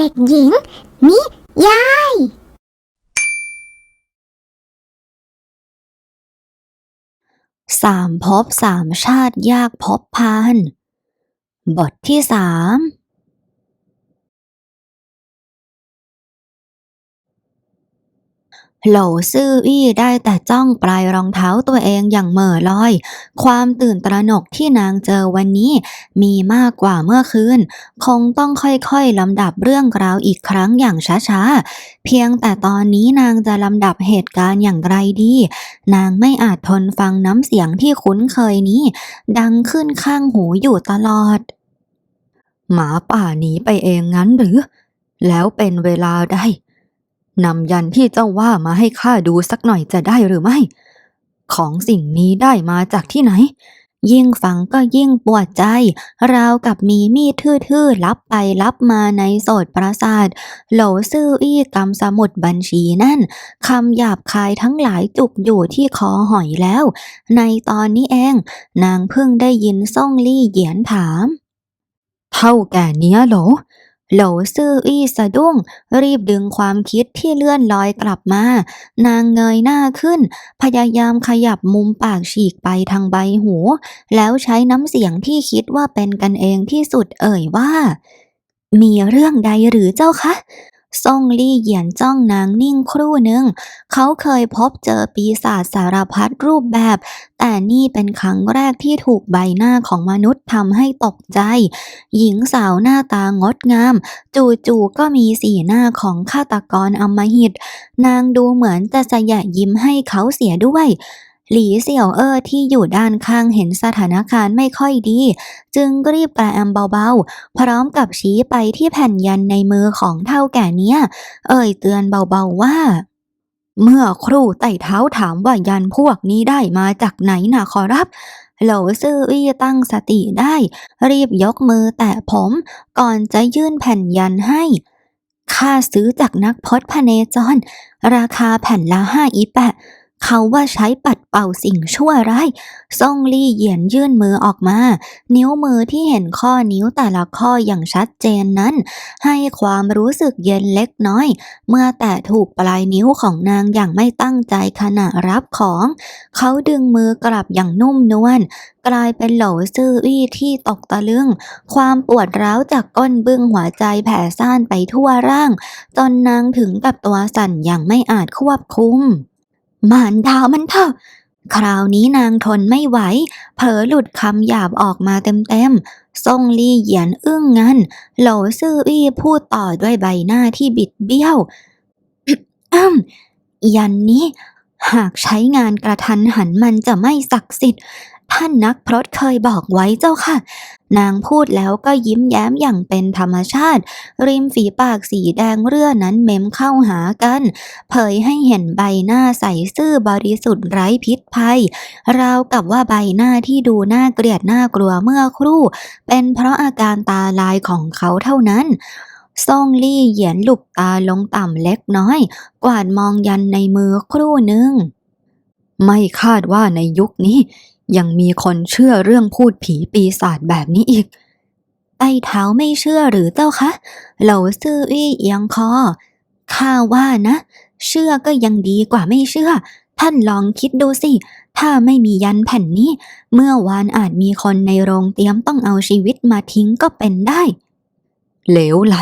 เด็กหญิง นิยาย สามพบสามชาติยากพบพานบทที่สาม โหลซื่ออี้ได้แต่จ้องปลายรองเท้าตัวเองอย่างเหม่อลอย ความตื่นตระหนกที่นางเจอวันนี้มีมากกว่าเมื่อคืน คงต้องค่อยๆลำดับเรื่องราวอีกครั้งอย่างช้าๆ เพียงแต่ตอนนี้นางจะลำดับเหตุการณ์อย่างไรดี นางไม่อาจทนฟังน้ำเสียงที่คุ้นเคยนี้ ดังขึ้นข้างหูอยู่ตลอด หมาป่าหนีไปเองงั้นหรือ แล้วเป็นเวลาใด นำยันที่เจ้าว่ามาให้ข้าดูสักหน่อยจะได้หรือไม่ ของสิ่งนี้ได้มาจากที่ไหน ยิ่งฟังก็ยิ่งปวดใจ ราวกับมีมีดทื่อๆลับไปลับมาในโสดประสาทโหลซื่ออี้กำสมุดบัญชีนั่นคำหยาบคายทั้งหลายจุกอยู่ที่คอหอยแล้ว ในตอนนี้เอง นางเพิ่งได้ยินซ่องลี่เหยียนถาม เท่าแก่เนี้ยโหล โหลซื่ออี้สะดุ้ง รีบดึงความคิดที่เลื่อนลอยกลับมา นางเงยหน้าขึ้น พยายามขยับมุมปากฉีกไปทางใบหู แล้วใช้น้ำเสียงที่คิดว่าเป็นกันเองที่สุดเอ่ยว่า มีเรื่องใดหรือเจ้าคะ ซ่งลี่เหยียนจ้องนางนิ่งครู่หนึ่ง เขาเคยพบเจอปีศาจสารพัดรูปแบบ แต่นี่เป็นครั้งแรกที่ถูกใบหน้าของมนุษย์ทำให้ตกใจ หญิงสาวหน้าตางดงาม จู่ๆก็มีสีหน้าของฆาตกรอมหิต นางดูเหมือนจะสยะยิ้มให้เขาเสียด้วย หลีเสี่ยวเอ้อที่อยู่ด้านข้างเห็นสถานการณ์ไม่ค่อยดี จึงรีบกระแอมเบาๆ พร้อมกับชี้ไปที่แผ่นยันในมือของเท่าแก่เนี้ย เอ่ยเตือนเบาๆว่า เมื่อครูไต่เท้าถามว่ายันพวกนี้ได้มาจากไหนนะขอรับโหลซื่ออี้ตั้งสติได้ รีบยกมือแตะผมก่อนจะยื่นแผ่นยันให้ข้าซื้อจากนักพจน์พเนจร ราคาแผ่นละห้าอีแปะ เขาว่าใช้ปัดเป่าสิ่งชั่วร้ายซ่งลี่เหยียนยื่นมือออกมา นิ้วมือที่เห็นข้อนิ้วแต่ละข้ออย่างชัดเจนนั้น ให้ความรู้สึกเย็นเล็กน้อย เมื่อแตะถูกปลายนิ้วของนางอย่างไม่ตั้งใจขณะรับของ เขาดึงมือกลับอย่างนุ่มนวลกลายเป็นโหลซื่ออี้ที่ตกตะลึง ความปวดร้าวจากก้นบึ้งหัวใจแผ่ซ่านไปทั่วร่าง จนนางถึงกับตัวสั่นอย่างไม่อาจควบคุม มานดาวมันเถอะ คราวนี้นางทนไม่ไหว เผลอหลุดคำหยาบออกมาเต็มๆ ซ่งลี่เหยียนอึ้งงันโหลซื่ออี้พูดต่อด้วยใบหน้าที่บิดเบี้ยวอ้ำยันนี้ หากใช้งานกระทันหันมันจะไม่ศักดิ์สิทธิ์ ท่านนักพรตเคยบอกไว้เจ้าค่ะ นางพูดแล้วก็ยิ้มแย้มอย่างเป็นธรรมชาติ ริมฝีปากสีแดงเรื่อนั้นเม้มเข้าหากัน เผยให้เห็นใบหน้าใสซื่อบริสุทธิ์ไร้พิษภัย ราวกับว่าใบหน้าที่ดูน่าเกลียดน่ากลัวเมื่อครู่ เป็นเพราะอาการตาลายของเขาเท่านั้นซ่งลี่เหยียนหลุบตาลงต่ำเล็กน้อย กวาดมองยันในมือครู่หนึ่งไม่คาดว่าในยุคนี้ ยังมีคนเชื่อเรื่องพูดผีปีศาจแบบนี้อีก ไต้เท้าไม่เชื่อหรือเจ้าคะ เหล่าซื่ออี้เอียงคอ ข้าว่านะ เชื่อก็ยังดีกว่าไม่เชื่อ ท่านลองคิดดูสิ ถ้าไม่มียันแผ่นนี้ เมื่อวานอาจมีคนในโรงเตรียมต้องเอาชีวิตมาทิ้งก็เป็นได้ เหลวไหล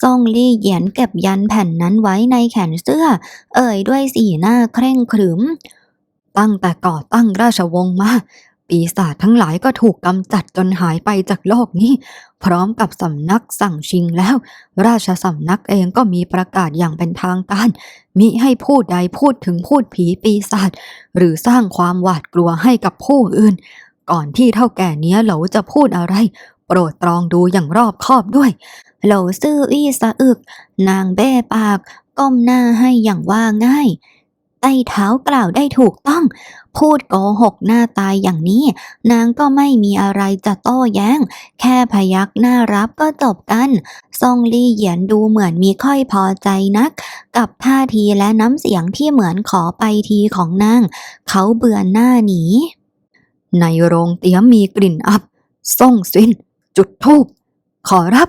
ซ่งลี่เหยียนเก็บยันแผ่นนั้นไว้ในแขนเสื้อ เอ่ยด้วยสีหน้าเคร่งขรึม ตั้งแต่ก่อตั้งราชวงศ์มา ปีศาจทั้งหลายก็ถูกกำจัดจนหายไปจากโลกนี้ พร้อมกับสำนักสั่งชิงแล้ว ราชสำนักเองก็มีประกาศอย่างเป็นทางการ มิให้ผู้ใดพูดถึงพูดผีปีศาจหรือสร้างความหวาดกลัวให้กับผู้อื่น ก่อนที่เท่าแก่เนี้ยเหลาจะพูดอะไร โปรดตรองดูอย่างรอบคอบด้วย เหลาซื่ออี้สะอึก นางแบ้ปากก้มหน้าให้อย่างว่าง่าย ไต้เท้ากล่าวได้ถูกต้อง พูดโกหกหน้าตายอย่างนี้ นางก็ไม่มีอะไรจะโต้แย้ง แค่พยักหน้ารับก็จบกัน ซงลี่เหยียนดูเหมือนมีค่อยพอใจนัก กับท่าทีและน้ำเสียงที่เหมือนขอไปทีของนาง เขาเบือนหน้าหนี ในโรงเตี้ยมมีกลิ่นอับส่งสิน จุดทูบขอรับ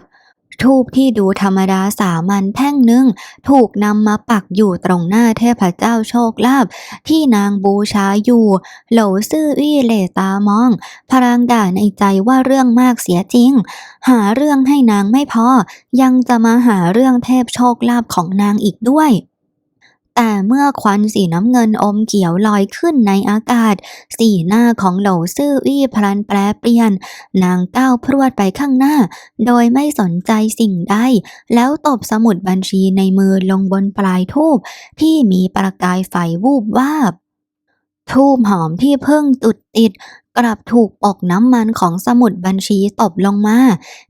ทูบที่ดูธรรมดาสามัญแท่งหนึ่งถูกนำมาปักอยู่ตรงหน้าเทพเจ้าโชคลาภที่นางบูชาอยู่โหลซื่ออี้เหลตามอง พรางด่าในใจว่าเรื่องมากเสียจริง หาเรื่องให้นางไม่พอ ยังจะมาหาเรื่องเทพโชคลาภของนางอีกด้วย แต่เมื่อควันสีน้ำเงินอมเขียวลอยขึ้นในอากาศ สีหน้าของโหลซื่ออี้พลันแปรเปลี่ยน นางก้าวพรวดไปข้างหน้า โดยไม่สนใจสิ่งใด แล้วตบสมุดบัญชีในมือลงบนปลายทูบที่มีประกายไฟวูบวาบทูบหอมที่เพิ่งตุดติด กลับถูกปกน้ำมันของสมุดบัญชีตบลงมา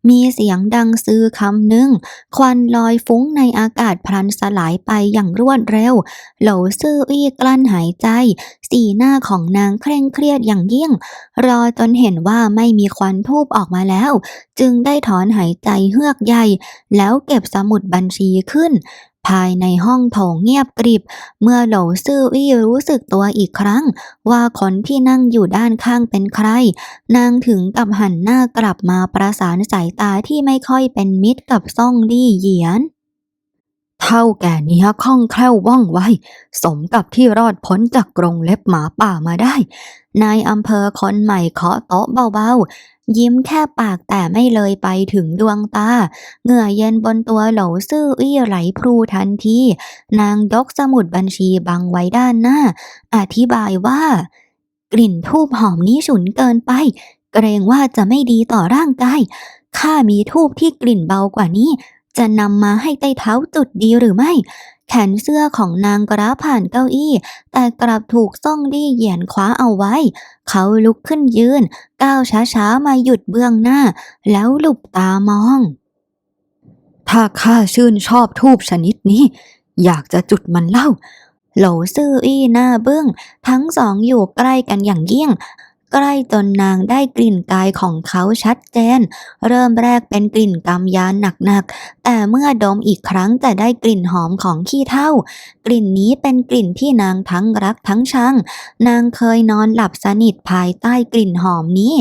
มีเสียงดังซื้อคำหนึ่ง ควันลอยฟุ้งในอากาศพลันสลายไปอย่างรวดเร็วโหลซื่ออี้กลั้นหายใจ สีหน้าของนางเคร่งเครียดอย่างยิ่ง รอจนเห็นว่าไม่มีควันทูบออกมาแล้ว จึงได้ถอนหายใจเฮือกใหญ่ แล้วเก็บสมุดบัญชีขึ้นภายในห้องโถงเงียบกริบ เมื่อโหลาซื่ออี้รู้สึกตัวอีกครั้ง ว่าคนที่นั่งอยู่ด้านข้างเป็นใคร นางถึงกับหันหน้ากลับมาประสานสายตาที่ไม่ค่อยเป็นมิตรกับซ่องลี่เหยียน เท่าแก่นี้คล่องแคล่วว่องไว สมกับที่รอดพ้นจากกรงเล็บหมาป่ามาได้ นายอำเภอคนใหม่เคาะโต๊ะเบาๆ ยิ้มแค่ปากแต่ไม่เลยไปถึงดวงตา เหงื่อเย็นบนตัวเหลาซื่ออี้ไหลพลูทันที นางยกสมุดบัญชีบังไว้ด้านหน้า อธิบายว่า กลิ่นทูบหอมนี้ฉุนเกินไป เกรงว่าจะไม่ดีต่อร่างกายข้ามีทูบที่กลิ่นเบากว่านี้ จะนำมาให้ใต้เท้าจุดดีหรือไม่ แขนเสื้อของนางกระผ่านเก้าอี้ แต่กลับถูกซ่องดี้เหยียนคว้าเอาไว้ เขาลุกขึ้นยืน ก้าวช้าๆมาหยุดเบื้องหน้า แล้วหลุบตามอง ถ้าข้าชื่นชอบทูบชนิดนี้ อยากจะจุดมันเล่าโหลซื่ออี้หน้าบึ้งทั้งสองอยู่ใกล้กันอย่างยิ่ง ใกล้จนนางได้กลิ่นกายของเขาชัดเจน เริ่มแรกเป็นกลิ่นกำยานหนักๆ แต่เมื่อดมอีกครั้งจะได้กลิ่นหอมของขี้เถ้ากลิ่นนี้เป็นกลิ่นที่นางทั้งรักทั้งชัง นางเคยนอนหลับสนิทภายใต้กลิ่นหอมนี้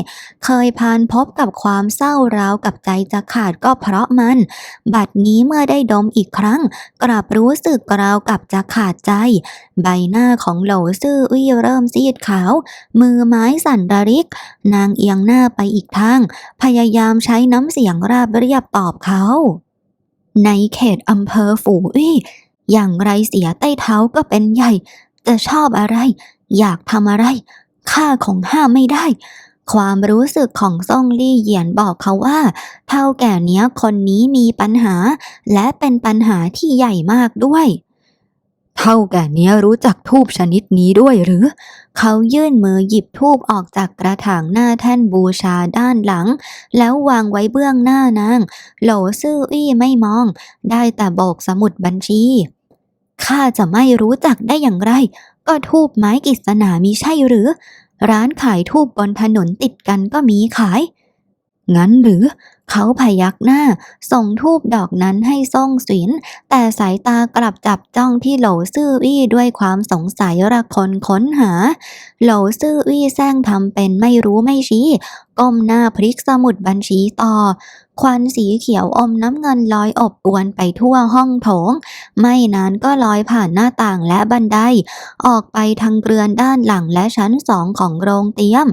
เคยพานพบกับความเศร้าราวกับใจจะขาดก็เพราะมัน บัดนี้เมื่อได้ดมอีกครั้ง กลับรู้สึกราวกับจะขาดใจ ใบหน้าของโหลซื่ออุ้เริ่มซีดขาว มือไม้สั่นระริก นางเอียงหน้าไปอีกทาง พยายามใช้น้ำเสียงราบเรียบตอบเขา ในเขตอำเภอฝูอี้อย่างไรเสียใต้เท้าก็เป็นใหญ่ จะชอบอะไร อยากทำอะไรข้าคงห้าไม่ได้ ความรู้สึกของซ่องลี่เหยียนบอกเขาว่า เท่าแก่เนี้ยคนนี้มีปัญหา และเป็นปัญหาที่ใหญ่มากด้วย เท่าแก่เนี้ยรู้จักทูบชนิดนี้ด้วยหรือ เขายื่นมือหยิบทูบออกจากกระถางหน้าแท่นบูชาด้านหลัง แล้ววางไว้เบื้องหน้านาง โหลซื่ออี้ไม่มอง ได้แต่โบกสมุดบัญชี ข้าจะไม่รู้จักได้อย่างไร ก็ทูบไม้กฤษณามีใช่หรือ ร้านขายทูบบนถนนติดกันก็มีขาย งั้นหรือ เขาพยักหน้า ส่งทูบดอกนั้นให้ซ่งสิน แต่สายตากลับจับจ้องที่โหลซื่อวี่ด้วยความสงสัยระคนค้นหาโหลซื่อวี่แซงทำเป็นไม่รู้ไม่ชี้ ก้มหน้าพลิกสมุดบัญชีต่อ ควันสีเขียวอมน้ำเงินลอยอบอวนไปทั่วห้องโถง ไม่นานก็ลอยผ่านหน้าต่างและบันได ออกไปทางเรือนด้านหลังและชั้นสองของโรงเตรียม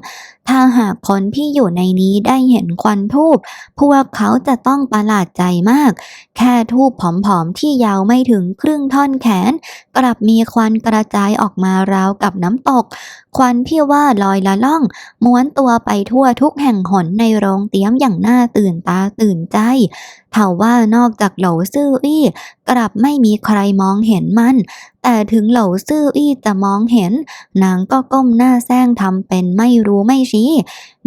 ถ้าหากคนที่อยู่ในนี้ได้เห็นควันทูบพวกเขาจะต้องประหลาดใจมาก แค่ทูบผอมๆที่ยาวไม่ถึงครึ่งท่อนแขน กลับมีควันกระจายออกมาราวกับน้ำตก ควันที่ว่าลอยละล่อง ม้วนตัวไปทั่วทุกแห่งหนในโรงเตี้ยมอย่างน่าตื่นตาตื่นใจ เท่าว่านอกจากโหลซื่ออี้กลับไม่มีใครมองเห็นมัน แต่ถึงโหลซื่ออี้จะมองเห็น นางก็ก้มหน้าแซงทำเป็นไม่รู้ไม่ชี้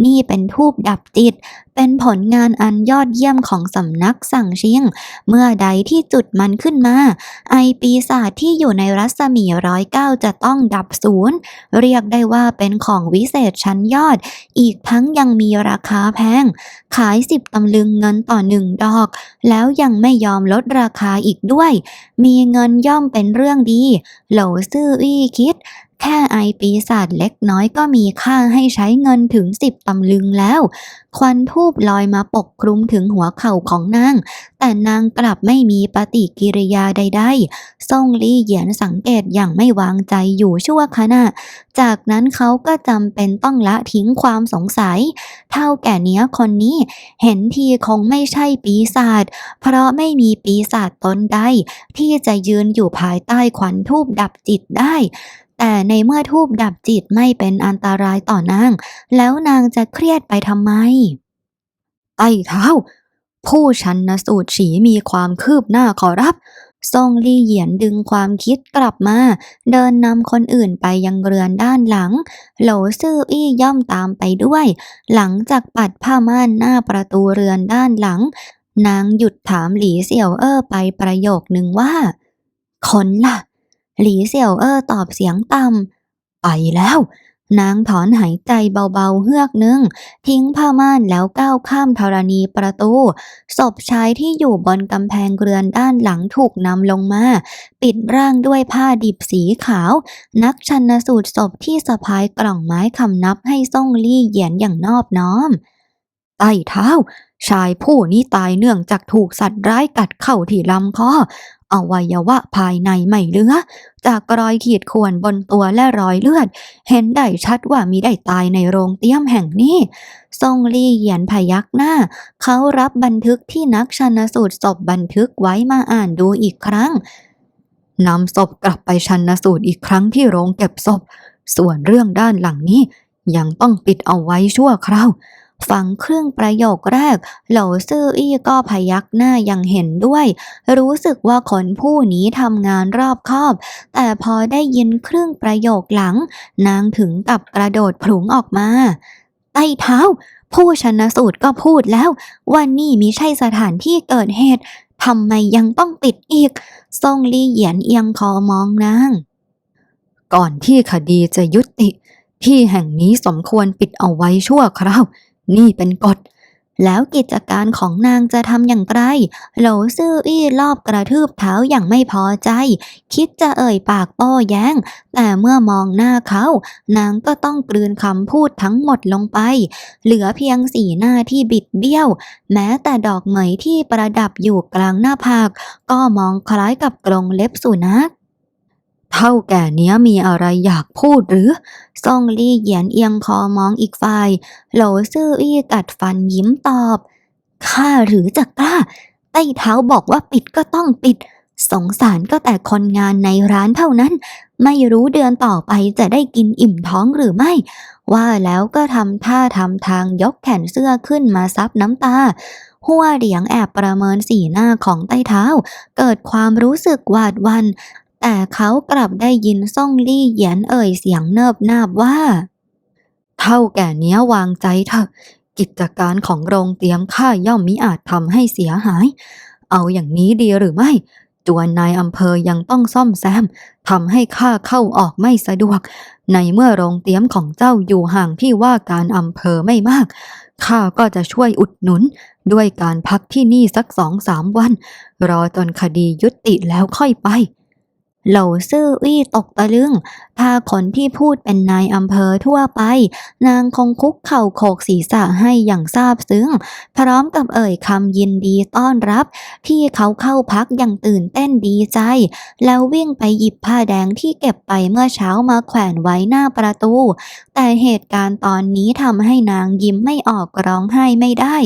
นี่เป็นทูบดับจิต เป็นผลงานอันยอดเยี่ยมของสำนักสั่งเชียง เมื่อใดที่จุดมันขึ้นมา ไอปีศาจที่อยู่ในรัศมีร้อยเก้าจะต้องดับศูนย์ เรียกได้ว่าเป็นของวิเศษชั้นยอด อีกทั้งยังมีราคาแพง ขายสิบตำลึงเงินต่อหนึ่งดอกแล้วยังไม่ยอมลดราคาอีกด้วย มีเงินย่อมเป็นเรื่องดีโหลซื่ออี้คิด แค่ไอปีศาจเล็กน้อยก็มีค่าให้ใช้เงินถึงสิบตำลึงแล้ว ควันทูบลอยมาปกคลุมถึงหัวเข่าของนาง แต่นางกลับไม่มีปฏิกิริยาใดๆซ่งลี่เหยียนสังเกตอย่างไม่วางใจอยู่ชั่วขณะ จากนั้นเขาก็จำเป็นต้องละทิ้งความสงสัย เท่าแก่เนี้ยคนนี้ เห็นทีคงไม่ใช่ปีศาจเพราะไม่มีปีศาจตนใดที่จะยืนอยู่ภายใต้ควันทูบดับจิตได้ แต่ในเมื่อทูบดับจิตไม่เป็นอันตรายต่อนาง แล้วนางจะเครียดไปทำไมไต้เท้า ผู้ชันนสูตรฉีมีความคืบหน้าขอรับทรงลี่เหยียนดึงความคิดกลับมา เดินนำคนอื่นไปยังเรือนด้านหลังโหลซื่ออี้ย่อมตามไปด้วย หลังจากปัดผ้าม่านหน้าประตูเรือนด้านหลัง นางหยุดถามหลีเสี่ยวเอ้อไปประโยคนึงว่า คนล่ะ หลีเสี่ยวเอ้อตอบเสียงต่ำไปแล้ว นางถอนหายใจเบาๆเฮือกหนึ่ง ทิ้งผ้าม่านแล้วก้าวข้ามธรณีประตู ศพชายที่อยู่บนกำแพงเรือนด้านหลังถูกนำลงมา ปิดร่างด้วยผ้าดิบสีขาว นักชันสูตรศพที่สะพายกล่องไม้คำนับให้ซ่งลี่เหยียนอย่างนอบน้อมใต้เท้าชายผู้นี้ตายเนื่องจากถูกสัตว์ร้ายกัดเข้าที่ลำคอ อวัยวะภายในไม่เหลือ จากรอยขีดข่วนบนตัวและรอยเลือด เห็นได้ชัดว่ามีได้ตายในโรงเตี้ยมแห่งนี้ทรงลี่เหยียนพยักหน้า เขารับบันทึกที่นักชันสูตรศพบันทึกไว้มาอ่านดูอีกครั้งนำศพกลับไปชันสูตรอีกครั้งที่โรงเก็บศพ ส่วนเรื่องด้านหลังนี้ยังต้องปิดเอาไว้ชั่วคราว ฟังครึ่งประโยคแรก เหลาซื่ออี้ก็พยักหน้ายังเห็นด้วย รู้สึกว่าคนผู้นี้ทำงานรอบคอบ แต่พอได้ยินครึ่งประโยคหลัง นางถึงกับกระโดดผลุงออกมาใต้เท้า ผู้ชนะสูตรก็พูดแล้ว ว่านี่มิใช่สถานที่เกิดเหตุทำไมยังต้องปิดอีกทรงลี่เหยียนเอียงคอมองนาง ก่อนที่คดีจะยุติ ที่แห่งนี้สมควรปิดเอาไว้ชั่วคราว นี่เป็นกฎ แล้วกิจการของนางจะทำอย่างไรโหลซื่ออี้รอบกระทืบเท้าอย่างไม่พอใจ คิดจะเอ่ยปากโต้แย้ง แต่เมื่อมองหน้าเขา นางก็ต้องกลืนคำพูดทั้งหมดลงไป เหลือเพียงสีหน้าที่บิดเบี้ยว แม้แต่ดอกเหมยที่ประดับอยู่กลางหน้าผาก ก็มองคล้ายกับกรงเล็บสุนัข เท่าแก่เนี้ยมีอะไรอยากพูดหรือซ่องลี่เหยียนเอียงคอมองอีกฝ่าย โหลซื่ออี้กัดฟันยิ้มตอบ ข้าหรือจะกล้า ใต้เท้าบอกว่าปิดก็ต้องปิด สงสารก็แต่คนงานในร้านเท่านั้น ไม่รู้เดือนต่อไปจะได้กินอิ่มท้องหรือไม่ ว่าแล้วก็ทำท่าทำทางยกแขนเสื้อขึ้นมาซับน้ำตาหัวเหลียงแอบประเมินสีหน้าของใต้เท้า เกิดความรู้สึกหวาดวัน แต่เขากลับได้ยินซ่องลี่เหยียนเอ่ยเสียงเนิบนาบว่า เท่าแก่เนี้ยวางใจเถอะกิจการของโรงเตรียมข้าย่อมมิอาจทำให้เสียหาย เอาอย่างนี้ดีหรือไม่ จวนนายอำเภอยังต้องซ่อมแซมทำให้ข้าเข้าออกไม่สะดวก ในเมื่อโรงเตรียมของเจ้าอยู่ห่างที่ว่าการอำเภอไม่มากข้าก็จะช่วยอุดหนุน ด้วยการพักที่นี่สักสองสามวัน รอจนคดียุติแล้วค่อยไป เหล่าซื่ออี้ตกตะลึงถ้าคนที่พูดเป็นนายอำเภอทั่วไป นางคงคุกเข่าโขกศีรษะให้อย่างซาบซึ้ง พร้อมกับเอ่ยคำยินดีต้อนรับ ที่เขาเข้าพักอย่างตื่นเต้นดีใจ แล้ววิ่งไปหยิบผ้าแดงที่เก็บไปเมื่อเช้ามาแขวนไว้หน้าประตู แต่เหตุการณ์ตอนนี้ทำให้นางยิ้มไม่ออกร้องไห้ไม่ได้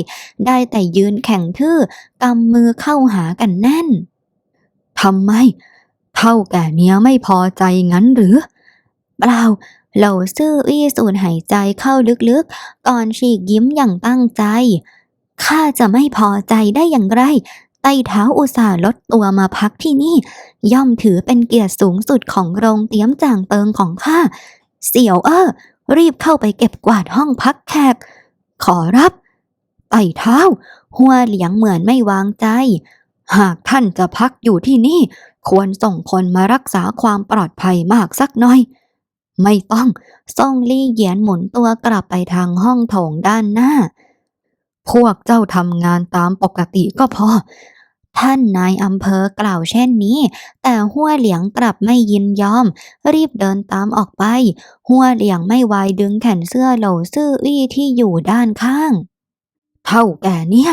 ได้แต่ยืนแข็งทื่อกำมือเข้าหากันแน่นทำไม เท่าแก่เนี้ยไม่พอใจงั้นหรือ เปล่าเหลาซื่ออี้สูดหายใจเข้าลึกๆ ก่อนฉีกยิ้มอย่างตั้งใจ ข้าจะไม่พอใจได้อย่างไร ไต้เท้าอุตส่าห์ลดตัวมาพักที่นี่ ย่อมถือเป็นเกียรติสูงสุดของโรงเตรียมจ่างเติงของข้า เสี่ยวเอ้อรีบเข้าไปเก็บกวาดห้องพักแขก ขอรับ ไต่เท้า หัวเหลียงเหมือนไม่วางใจ หากท่านจะพักอยู่ที่นี่ ควรส่งคนมารักษาความปลอดภัยมากสักหน่อย ไม่ต้องซ่องลี่เหยียนหมุนตัวกลับไปทางห้องโถงด้านหน้า พวกเจ้าทำงานตามปกติก็พอ ท่านนายอำเภอกล่าวเช่นนี้ แต่หัวเหลียงกลับไม่ยินยอม รีบเดินตามออกไป หัวเหลียงไม่ไวดึงแขนเสื้อเหลาซื่ออี้ที่อยู่ด้านข้าง เท่าแก่เนี่ย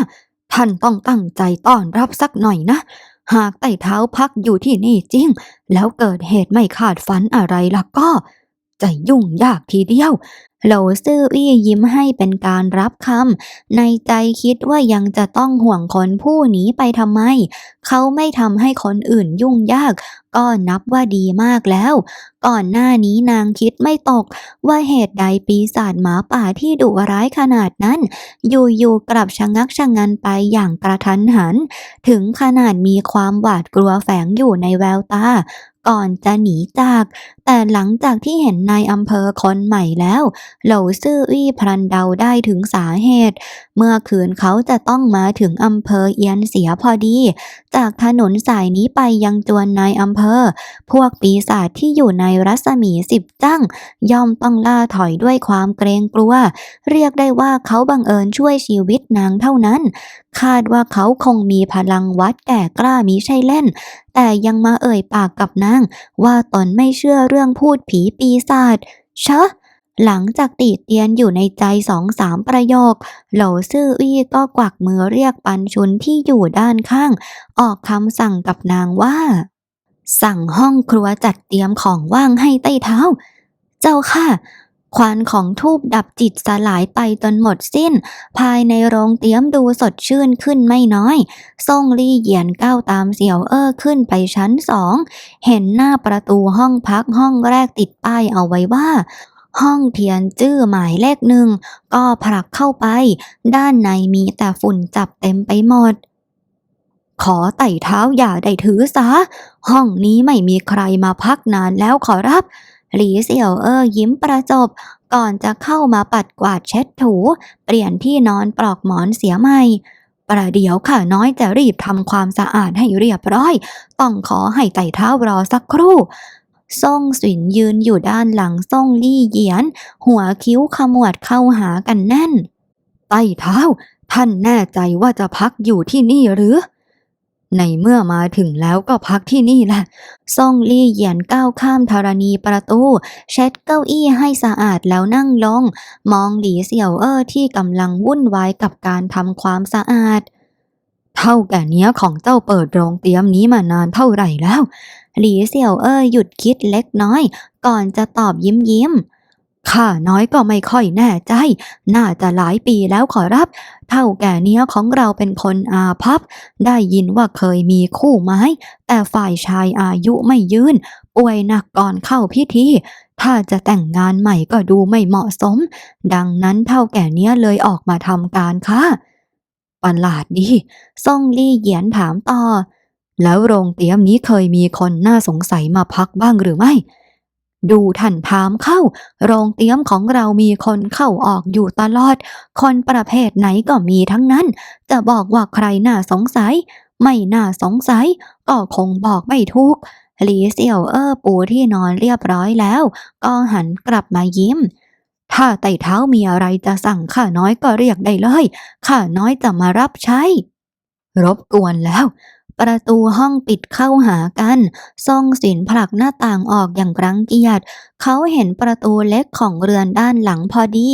ท่านต้องตั้งใจต้อนรับสักหน่อยนะ หากไต่เท้าพักอยู่ที่นี่จริง แล้วเกิดเหตุไม่คาดฝันอะไรล่ะก็ จะยุ่งยากทีเดียว โหลซื่ออี้ยิ้มให้เป็นการรับคำในใจคิดว่ายังจะต้องห่วงคนผู้นี้ไปทำไม เขาไม่ทำให้คนอื่นยุ่งยาก ก็นับว่าดีมากแล้ว ก่อนหน้านี้นางคิดไม่ตก ว่าเหตุใดปีศาจหมาป่าที่ดุร้ายขนาดนั้น อยู่ๆกลับชะงักชะงันไปอย่างกระทันหัน ถึงขนาดมีความหวาดกลัวแฝงอยู่ในแววตาก่อนจะหนีจาก แต่หลังจากที่เห็นนายอำเภอคนใหม่แล้ว เหลาซื่ออี้พลันเดาได้ถึงสาเหตุ เมื่อคืนเขาจะต้องมาถึงอำเภอเอียนเสียพอดี จากถนนสายนี้ไปยังจวนนายอำเภอ พวกปีศาจที่อยู่ในรัศมีสิบจังย่อมต้องล่าถอยด้วยความเกรงกลัว เรียกได้ว่าเขาบังเอิญช่วยชีวิตนางเท่านั้น คาดว่าเขาคงมีพลังวัดแก่กล้ามิใช่เล่น แต่ยังมาเอ่ยปากกับนางว่าตนไม่เชื่อเรื่องพูดผีปีศาจเชะ หลังจากตีเตียนอยู่ในใจสองสามประโยคโหลซื่ออี้ก็กวักมือเรียกปันชุนที่อยู่ด้านข้าง ออกคำสั่งกับนางว่า สั่งห้องครัวจัดเตรียมของว่างให้ใต้เท้า เจ้าค่ะ ควันของทูบดับจิตสลายไปจนหมดสิ้น ภายในโรงเตียมดูสดชื่นขึ้นไม่น้อย ซ่งลี่เหยียนก้าวตามเสี่ยวเอ้อขึ้นไปชั้นสอง เห็นหน้าประตูห้องพักห้องแรกติดป้ายเอาไว้ว่าห้องเทียนจื้อหมายเลขหนึ่ง ก็ผลักเข้าไป ด้านในมีแต่ฝุ่นจับเต็มไปหมด ขอไต่เท้าอย่าได้ถือสา ห้องนี้ไม่มีใครมาพักนานแล้วขอรับ หลีเสี่ยวเอ้อยิ้มประจบ ก่อนจะเข้ามาปัดกวาดเช็ดถู เปลี่ยนที่นอนปลอกหมอนเสียใหม่ประเดี๋ยวข้าน้อยจะรีบทำความสะอาดให้เรียบร้อย ต้องขอให้ไต่เท้ารอสักครู่ซ่งสินยืนอยู่ด้านหลังซ่งลี่เหยียน หัวคิ้วขมวดเข้าหากันแน่น ไต้เท้า ท่านแน่ใจว่าจะพักอยู่ที่นี่หรือ ในเมื่อมาถึงแล้วก็พักที่นี่แหละ ซ่องลี่เหยียนก้าวข้ามธรณีประตู เช็ดเก้าอี้ให้สะอาดแล้วนั่งลง มองหลีเสี่ยวเอ้อที่กำลังวุ่นวายกับการทำความสะอาด เท่าแก่เนี้ยของเจ้าเปิดโรงเตรียมนี้มานานเท่าไหร่แล้ว หลีเสี่ยวเอ้อหยุดคิดเล็กน้อย ก่อนจะตอบยิ้มยิ้ม ข้าน้อยก็ไม่ค่อยแน่ใจ น่าจะหลายปีแล้วขอรับ เท่าแก่เนี้ยของเราเป็นคนอาภัพได้ยินว่าเคยมีคู่ไม้ แต่ฝ่ายชายอายุไม่ยืน ป่วยหนักก่อนเข้าพิธี ถ้าจะแต่งงานใหม่ก็ดูไม่เหมาะสม ดังนั้นเท่าแก่เนี้ยเลยออกมาทำการค่ะประหลาดดีซ่งลี่เหยียนถามต่อ แล้วโรงเตรียมนี้เคยมีคนน่าสงสัยมาพักบ้างหรือไม่ ดูท่านถามเข้า โรงเตรียมของเรามีคนเข้าออกอยู่ตลอด คนประเภทไหนก็มีทั้งนั้น จะบอกว่าใครน่าสงสัย ไม่น่าสงสัย ก็คงบอกไม่ถูกหลีเสี่ยวเอ้อปูที่นอนเรียบร้อยแล้ว ก็หันกลับมายิ้ม ถ้าไต่เท้ามีอะไรจะสั่งข้าน้อยก็เรียกได้เลย ข้าน้อยจะมารับใช้ รบกวนแล้ว ประตูห้องปิดเข้าหากันซ่องสินผลักหน้าต่างออกอย่างรังเกียจเขาเห็นประตูเล็กของเรือนด้านหลังพอดี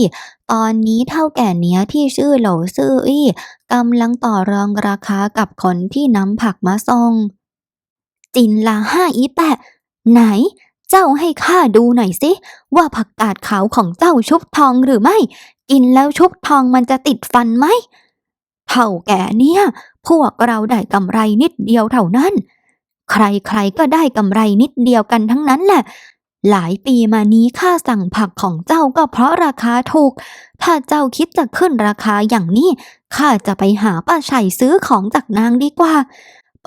ตอนนี้เท่าแก่เนี้ยที่ชื่อโหลาซื่ออี้กำลังต่อรองราคากับคนที่นำผักมาส่งจินละห้าอีแปะ ไหน เจ้าให้ข้าดูหน่อยสิ ว่าผักกาดขาวของเจ้าชุบทองหรือไม่ กินแล้วชุบทองมันจะติดฟันไหม เท่าแก่เนี่ย พวกเราได้กำไรนิดเดียวเท่านั้น ใครๆก็ได้กำไรนิดเดียวกันทั้งนั้นแหละ หลายปีมานี้ข้าสั่งผักของเจ้าก็เพราะราคาถูก ถ้าเจ้าคิดจะขึ้นราคาอย่างนี้ข้าจะไปหาป้าชัยซื้อของจากนางดีกว่า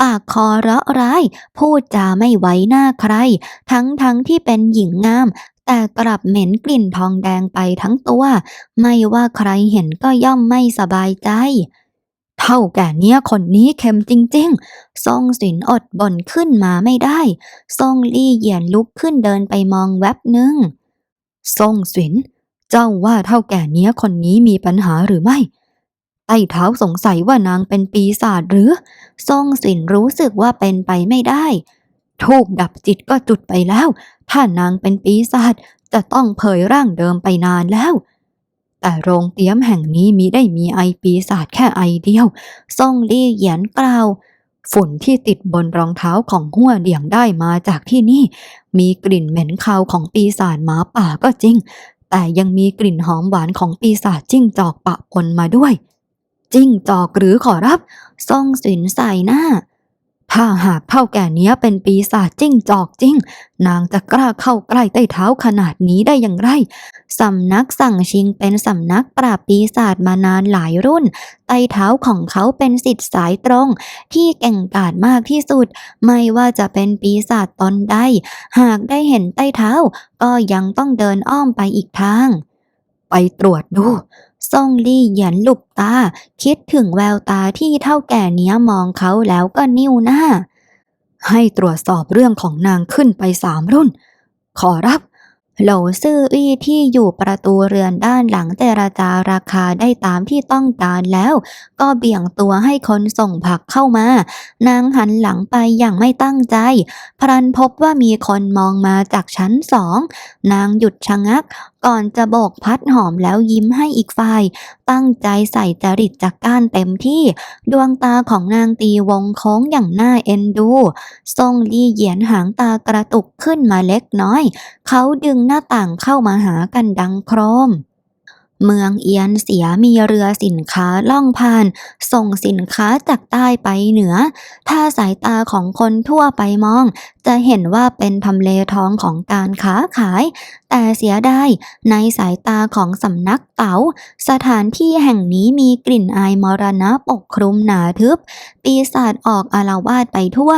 ปากคอเราะร้าย พูดจาไม่ไว้หน้าใคร ทั้งทั้งที่เป็นหญิงงามแต่กลับเหม็นกลิ่นทองแดงไปทั้งตัว ไม่ว่าใครเห็นก็ย่อมไม่สบายใจ เท่าแก่เนี้ยคนนี้เค็มจริงๆซ่งสินอดบ่นขึ้นมาไม่ได้ซ่งลี่เหยียนลุกขึ้นเดินไปมองแวบหนึ่งซ่งสิน เจ้าว่าเท่าแก่เนี้ยคนนี้มีปัญหาหรือไม่ใต้เท้าสงสัยว่านางเป็นปีศาจหรือ ทรงสินรู้สึกว่าเป็นไปไม่ได้ทูบดับจิตก็จุดไปแล้ว ถ้านางเป็นปีศาจจะต้องเผยร่างเดิมไปนานแล้ว แต่โรงเตี้ยมแห่งนี้มีได้มีไอปีศาจแค่ไอเดียวทรงลี่เหยียนกล่าว ฝุ่นที่ติดบนรองเท้าของหัวเดี่ยงได้มาจากที่นี่ มีกลิ่นเหม็นคาวของปีศาจหมาป่าก็จริง แต่ยังมีกลิ่นหอมหวานของปีศาจจิ้งจอกปะปนมาด้วย จิ้งจอกหรือขอรับทรงสินใส่หน้าถ้าหากเท่าแก่เนี้ยเป็นปีศาจจิ้งจอกจริง นางจะกล้าเข้าใกล้ใต้เท้าขนาดนี้ได้อย่างไร สำนักสั่งชิงเป็นสำนักปราบปีศาจมานานหลายรุ่นใต้เท้าของเขาเป็นสิทธิ์สายตรง ที่เก่งกาจมากที่สุด ไม่ว่าจะเป็นปีศาจตนใด หากได้เห็นใต้เท้า ก็ยังต้องเดินอ้อมไปอีกทาง ไปตรวจดูซ่งลี่หยียนหลุบตา คิดถึงแววตาที่เท่าแก่เนี้ยมองเขาแล้วก็นิ้วหน้า ให้ตรวจสอบเรื่องของนางขึ้นไปสามรุ่น ขอรับ โหลซื่ออี้ที่อยู่ประตูเรือนด้านหลังเจรจาราคาได้ตามที่ต้องการแล้ว ก็เบี่ยงตัวให้คนส่งผักเข้ามา นางหันหลังไปอย่างไม่ตั้งใจ พรันพบว่ามีคนมองมาจากชั้นสอง นางหยุดชะงัก ก่อนจะโบกพัดหอมแล้วยิ้มให้อีกฝ่าย ตั้งใจใส่จริตจากก้านเต็มที่ ดวงตาของนางตีวงโค้งอย่างน่าเอ็นดู ทรงลี่เหยียนหางตากระตุกขึ้นมาเล็กน้อย เขาดึงหน้าต่างเข้ามาหากันดังโครมเมืองเอียนเสียมีเรือสินค้าล่องผ่าน ส่งสินค้าจากใต้ไปเหนือ ถ้าสายตาของคนทั่วไปมอง จะเห็นว่าเป็นทำเลทองของการค้าขาย แต่เสียดายในสายตาของสำนักเต๋า สถานที่แห่งนี้มีกลิ่นอายมรณะปกคลุมหนาทึบ ปีศาจออกอาละวาดไปทั่ว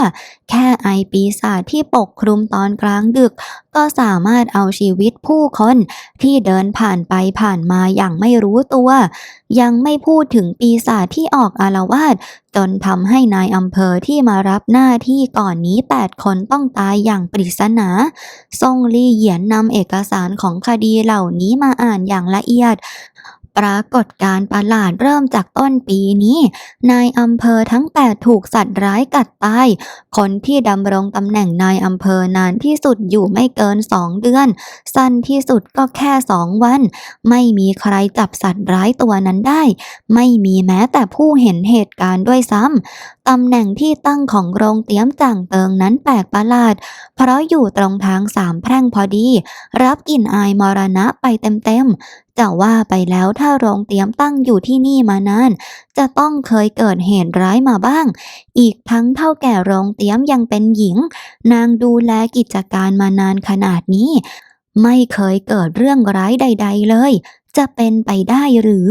แค่ไอปีศาจที่ปกคลุมตอนกลางดึก ก็สามารถเอาชีวิตผู้คนที่เดินผ่านไปผ่านมาอย่างไม่รู้ตัว ยังไม่พูดถึงปีศาจที่ออกอาละวาดจนทำให้นายอำเภอที่มารับหน้าที่ก่อนนี้ 8 คนต้องตายอย่างปริศนาทรงลี่เหยียนนำเอกสารของคดีเหล่านี้มาอ่านอย่างละเอียดปรากฏการประหลาดเริ่มจากต้นปีนี้ นายอำเภอทั้ง 8 ถูกสัตว์ร้ายกัดตาย คนที่ดำรงตำแหน่งนายอำเภอนานที่สุดอยู่ไม่เกิน 2 เดือน สั้นที่สุดก็แค่ 2 วัน ไม่มีใครจับสัตว์ร้ายตัวนั้นได้ ไม่มีแม้แต่ผู้เห็นเหตุการณ์ด้วยซ้ำ ตำแหน่งที่ตั้งของโรงเตี้ยมจ่างเติงนั้นแปลกประหลาด เพราะอยู่ตรงทางสามแพร่งพอดี รับกลิ่นอายมรณะไปเต็มๆจะว่าไปแล้วถ้าโรงเตี้ยมตั้งอยู่ที่นี่มานาน จะต้องเคยเกิดเหตุร้ายมาบ้าง อีกทั้งเท่าแก่โรงเตี้ยมยังเป็นหญิง นางดูแลกิจการมานานขนาดนี้ ไม่เคยเกิดเรื่องร้ายใด ๆ เลย จะเป็นไปได้หรือ